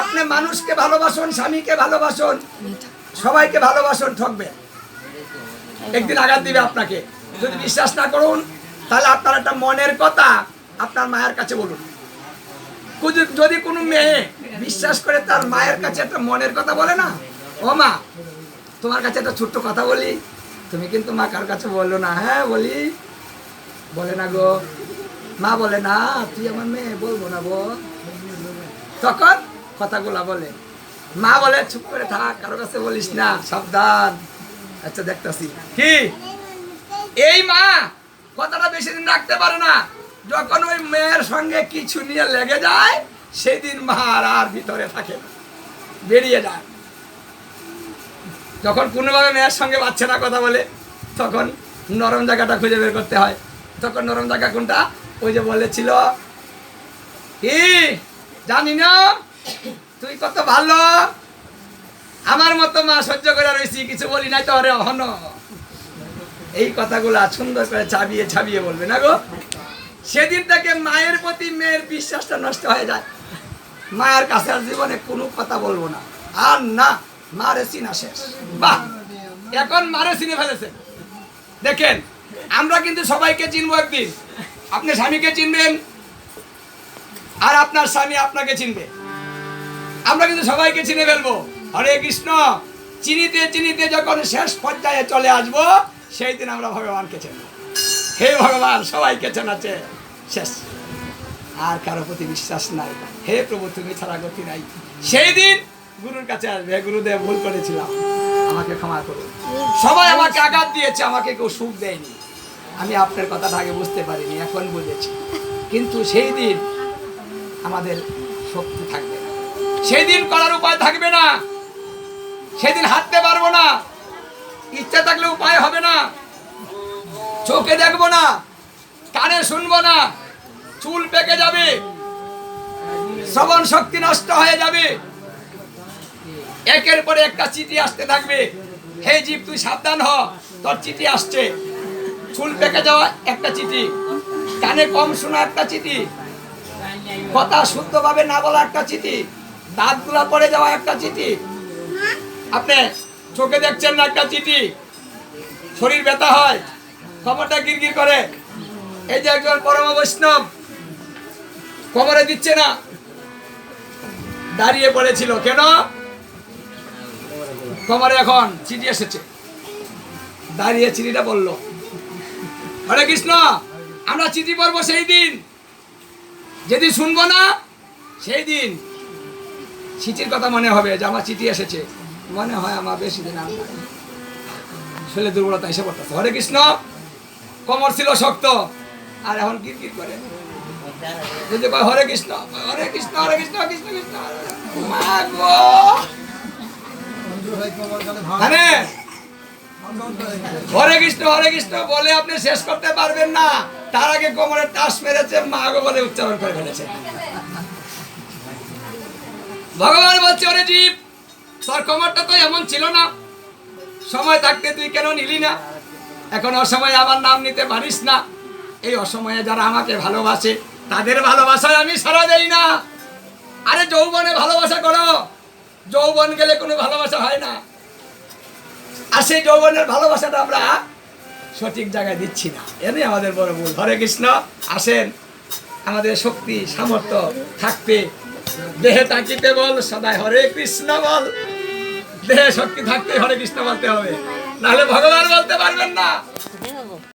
আপনি মানুষকে ভালোবাসুন, স্বামীকে ভালোবাসুন, সবাইকে ভালোবাসুন, ঠকবে। একদিন আঘাত দিবে আপনাকে। যদি বিশ্বাস না করুন, তাহলে আপনার একটা মনের কথা আপনার মায়ের কাছে বলুন। যদি কোনো মেয়ে বিশ্বাস করে তার মায়ের কাছে একটা মনের কথা বলে না, ও মা, তোমার কাছে একটা ছোট্ট কথা বলি, তুমি কিন্তু মা কার কাছে বলল না। হ্যাঁ বলি। বলে না গো। মা বলে না, তুই আমার মেয়ে, বলব না বল তখন কথাগুলা বলে। মা বলে, চুপ করে থাক, কারও কাছে বলিস না, সাবধান। আচ্ছা দেখতেছি। কি? এই মা কথাটা বেশি দিন রাখতে পারে না। যখন ওই মেয়ের সঙ্গে কিছু নিয়ে লেগে যায়, সেদিন মা আর ভিতরে থাকে না। বেরিয়ে যায়। যখন কোনোভাবে মেয়ের সঙ্গে বাচ্চা না কথা বলে, তখন নরম জায়গাটা খুঁজে বের করতে হয়। তখন নরম জায়গা কোনটা? ওই যে বলেছিল, কি? জানি না। তুই কত ভালো? আমার মতো মা সহ্য করে রয়েছি কিছু বলি নাই তো অরে অহন। এই কথাগুলো সুন্দর করে চাবিয়ে ছাবিয়ে বলবে, না গো? সেদিন থেকে মায়ের প্রতি মেয়ের বিশ্বাসটা নষ্ট হয়ে যায়। মায়ের কাছে আর জীবনে কোনো কথা বলব না। আর না, মারে চিনা শেষ। বাহ! এখন মারে চিনে ফেলেছে। দেখেন, আমরা কিন্তু সবাইকে চিনবো একদিন। আপনি স্বামীকে চিনবেন, আর আপনার স্বামী আপনাকে চিনবে। আমরা কিন্তু সবাইকে চিনে ফেলব। হরে কৃষ্ণ। চিনিতে চিনিতে যখন শেষ পর্যায়ে চলে আসব, সেই দিন আমরা ভগবানকে চিনব। হে ভগবান, সবাইকে চেনাচ্ছে শেষ। আর কারও প্রতি বিশ্বাস নাই। হে প্রভু, তুমি ছাড়া গতি নাই। সেই দিন গুরুর কাছে আসবে। গুরুদেব ভুল করেছিলাম। আমাকে ক্ষমা করুন সবাই আমাকে আঘাত দিয়েছে, আমাকে কেউ সুখ দেয়নি। আমি আপনার কথাটা আগে বুঝতে পারিনি, এখন বুঝেছি। কিন্তু সেই দিন আমাদের শক্তি থাকবে। না সেই দিন করার উপায় থাকবে না। সেদিন হাঁটতে পারব না। ইচ্ছা থাকলে উপায় হবে না। চোখে দেখব না। কানে শুনব না। চুল পেকে যাবে। শ্রবণ শক্তি নষ্ট হয়ে যাবে। একের পরে একটা চিঠি আসতে থাকবে। হে জীব, তুই সাবধান হ। তোর চিঠি আসছে। চুল পেকে যাওয়া একটা চিঠি। কানে কম শোনা একটা চিঠি। কথা শুদ্ধভাবে না বলা একটা চিঠি। দাঁতগুলা পড়ে যাওয়া একটা চিঠি। আপনি চোখে দেখছেন না একটা চিঠি? শরীর ব্যথা হয়, খবরটা গিরগির করে। এই যে একজন পরম বৈষ্ণব, খবরে দিচ্ছে না। দাঁড়িয়ে পড়েছিল। কেন? খবরে এখন চিঠি এসেছে। দাঁড়িয়ে চিঠিটা বলল, হরে কৃষ্ণ, আমরা চিঠি পড়ব সেই দিন। যেদিন শুনব না, সেই দিন চিঠির কথা মনে হবে যে আমার চিঠি এসেছে। মনে হয় আমার বেশি দিন আর নাই। দুর্বলতা এসে পড়তেছে। হরে কৃষ্ণ, কমর ছিল শক্ত, আর এখন কি কি করে। যদি কয় হরে কৃষ্ণ হরে কৃষ্ণ হরে কৃষ্ণ কৃষ্ণ কৃষ্ণ, হরে কৃষ্ণ। হরে কৃষ্ণ। বলে আপনি শেষ করতে পারবেন না। তার আগে কোমরে টাস মেরেছে, মা বলে উচ্চারণ করে ফেলেছে। ভগবান বলছে, ওরে জীব, তোর কোমরটা তো এমন ছিল না। সময় থাকতে তুই কেন নিলি না? এখন অসময়ে আমার নাম নিতে পারিস না। এই অসময়ে যারা আমাকে ভালোবাসে, তাদের ভালোবাসায় আমি সারা দেই না। আরে যৌবনে ভালোবাসা করো। যৌবন গেলে কোনো ভালোবাসা হয় না। আর সেই যৌবনের ভালোবাসাটা আমরা সঠিক জায়গায় দিচ্ছি না। এনে আমাদের বড় ভুল। হরে কৃষ্ণ, আসেন। আমাদের শক্তি, সামর্থ্য থাকতে দেহে তাকিতে বল সদায় হরে কৃষ্ণ বল। দেহে শক্তি থাকতে হরে কৃষ্ণ বলতে হবে। নাহলে ভগবান বলতে পারবেন না।